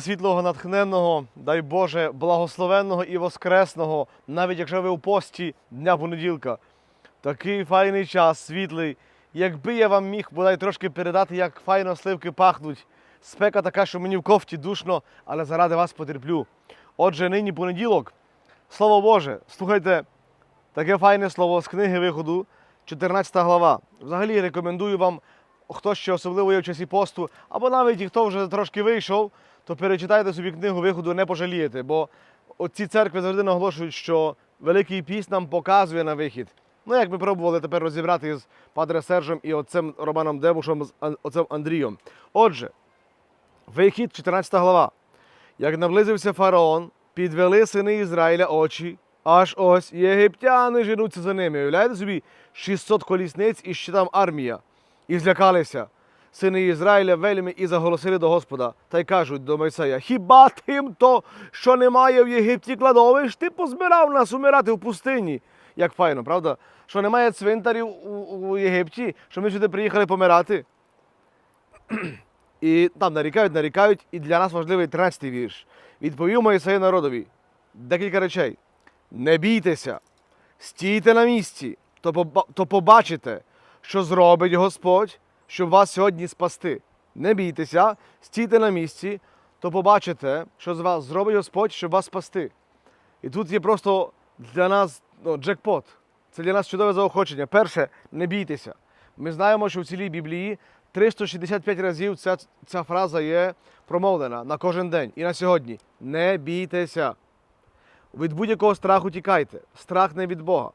світлого, натхненного, дай Боже, благословенного і воскресного, навіть якщо ви у пості дня понеділка. Такий файний час, світлий. Якби я вам міг бодай трошки передати, як файно сливки пахнуть. Спека така, що мені в кофті душно, але заради вас потерплю. Отже, нині понеділок. Слово Боже, слухайте, таке файне слово з книги виходу, 14 глава. Взагалі рекомендую вам, хто ще особливо є в часі посту, або навіть хто вже трошки вийшов, то перечитайте собі книгу виходу, не пожалієте. Бо ці церкви завжди наголошують, що Великий Піст нам показує на вихід. Ну, як ми пробували тепер розібрати з Падре Сержем і отцем Романом Дебушем, з отцем Андрієм. Отже, вихід, 14 глава. Як наблизився фараон, підвели сини Ізраїля очі, аж ось єгиптяни женуться за ними. Уявляєте собі, 600 колісниць і ще там армія. І злякалися. Сини Ізраїля вельми і заголосили до Господа, та й кажуть до Мойсея: Хіба тим то, що немає в Єгипті кладовищ, ти позбирав нас умирати в пустині? Як файно, правда? Що немає цвинтарів у, у Єгипті, що ми сюди приїхали помирати? І там нарікають, нарікають, і для нас важливий 13-й вірш. Відповів Моїсей народові декілька речей. Не бійтеся, стійте на місці, то побачите, що зробить Господь, щоб вас сьогодні спасти. Не бійтеся, стійте на місці, то побачите, що з вас зробить Господь, щоб вас спасти. І тут є просто для нас ну, джекпот. Це для нас чудове заохочення. Перше, не бійтеся. Ми знаємо, що в цілій Біблії 365 разів ця, ця фраза є промовлена на кожен день і на сьогодні. Не бійтеся. Від будь-якого страху тікайте. Страх не від Бога.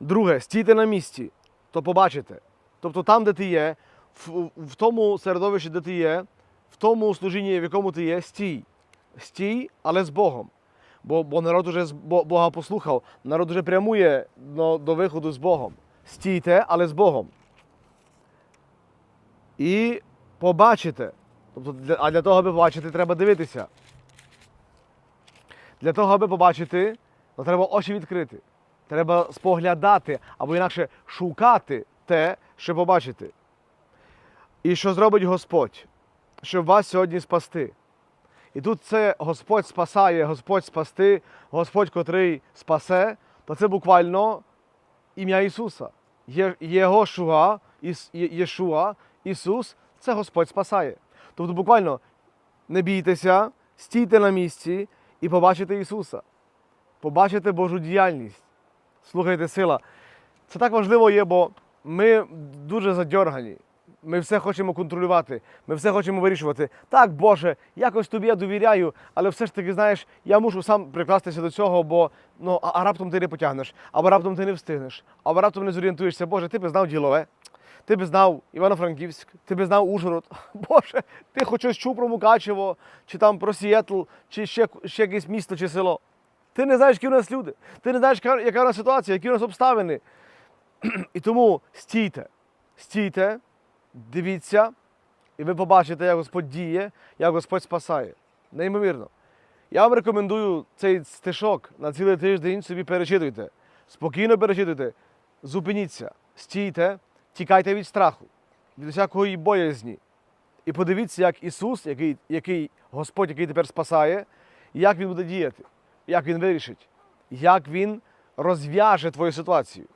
Друге, стійте на місці, то побачите. Тобто там, де ти є, в, в тому середовищі, де ти є, в тому служінні, в якому ти є, стій. Стій, але з Богом. Бо, бо народ уже Бога послухав, народ уже прямує до, до виходу з Богом. Стійте, але з Богом. І побачите. Тобто, для, а для того, аби побачити, треба дивитися. Для того, аби побачити, то треба очі відкрити. Треба споглядати або інакше шукати те, що побачити. І що зробить Господь, щоб вас сьогодні спасти. І тут це Господь спасає, Господь спасти, Господь, котрий спасе, то це буквально ім'я Ісуса. Є, Єгошуа, Єшуа, Ісус це Господь спасає. Тобто буквально не бійтеся, стійте на місці і побачите Ісуса. Побачите Божу діяльність. Слухайте, сила. Це так важливо є, бо ми дуже задьоргані. Ми все хочемо контролювати, ми все хочемо вирішувати. Так, Боже, якось тобі я довіряю, але все ж таки, знаєш, я мушу сам прикластися до цього, бо ну, а, а раптом ти не потягнеш, або раптом ти не встигнеш, або раптом не зорієнтуєшся. Боже, ти би знав ділове, ти би знав Івано-Франківськ, ти би знав Ужгород. Боже, ти хоч щось чув про Мукачево, чи там про Сієтл, чи ще, ще якесь місто чи село. Ти не знаєш, які у нас люди, ти не знаєш, яка у нас ситуація, які у нас обставини. І тому стійте, стійте, дивіться, і ви побачите, як Господь діє, як Господь спасає. Неймовірно. Я вам рекомендую цей стишок на цілий тиждень собі перечитуйте. Спокійно перечитуйте, зупиніться, стійте, тікайте від страху, від усякої боязні. І подивіться, як Ісус, який, який Господь, який тепер спасає, як Він буде діяти, як Він вирішить, як Він розв'яже твою ситуацію.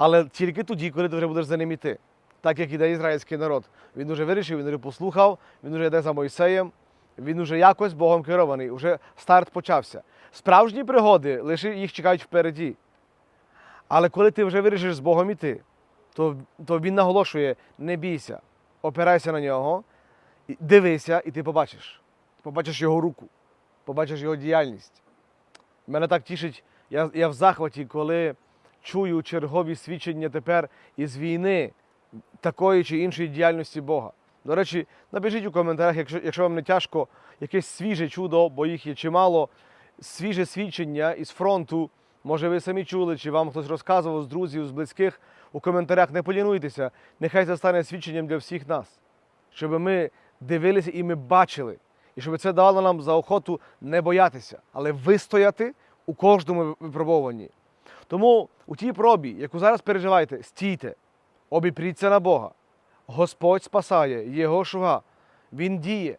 Але тільки тоді, коли ти вже будеш за ним іти. Так як іде ізраїльський народ. Він уже вирішив, він вже послухав, він вже йде за Мойсеєм, він уже якось Богом керований, вже старт почався. Справжні пригоди лише їх чекають впереді. Але коли ти вже вирішиш з Богом іти, то, то він наголошує: не бійся, опирайся на нього, дивися, і ти побачиш. Побачиш його руку, побачиш його діяльність. Мене так тішить, я, я в захваті, коли чую чергові свідчення тепер із війни такої чи іншої діяльності Бога. До речі, напишіть у коментарях, якщо, якщо вам не тяжко, якесь свіже чудо, бо їх є чимало, свіже свідчення із фронту. Може, ви самі чули, чи вам хтось розказував з друзів, з близьких. У коментарях не полінуйтеся. Нехай це стане свідченням для всіх нас, щоб ми дивилися і ми бачили, і щоб це давало нам за охоту не боятися, але вистояти у кожному випробуванні. Тому у тій пробі, яку зараз переживаєте, стійте, обіпріться на Бога. Господь спасає, Його шуга. Він діє.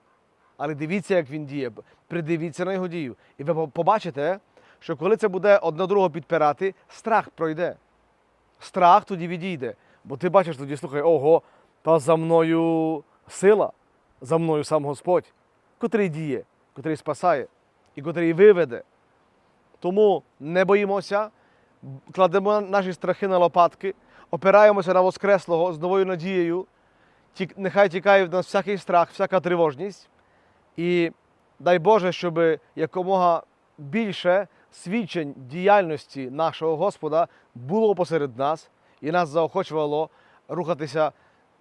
але дивіться, як він діє. Придивіться на його дію. І ви побачите, що коли це буде одне другого підпирати, страх пройде. Страх тоді відійде. Бо ти бачиш тоді, слухай, ого, та за мною сила, за мною сам Господь, котрий діє, котрий спасає і котрий виведе. Тому не боїмося, кладемо наші страхи на лопатки, опираємося на Воскреслого з новою надією. Нехай тікає в нас всякий страх, всяка тривожність. І дай Боже, щоб якомога більше свідчень діяльності нашого Господа було посеред нас і нас заохочувало рухатися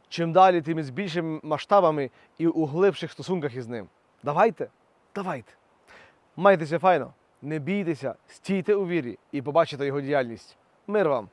чим далі, тим з більшими масштабами і у глибших стосунках із ним. Давайте, давайте. Майтеся файно, не бійтеся, стійте у вірі і побачите його діяльність. Мир вам!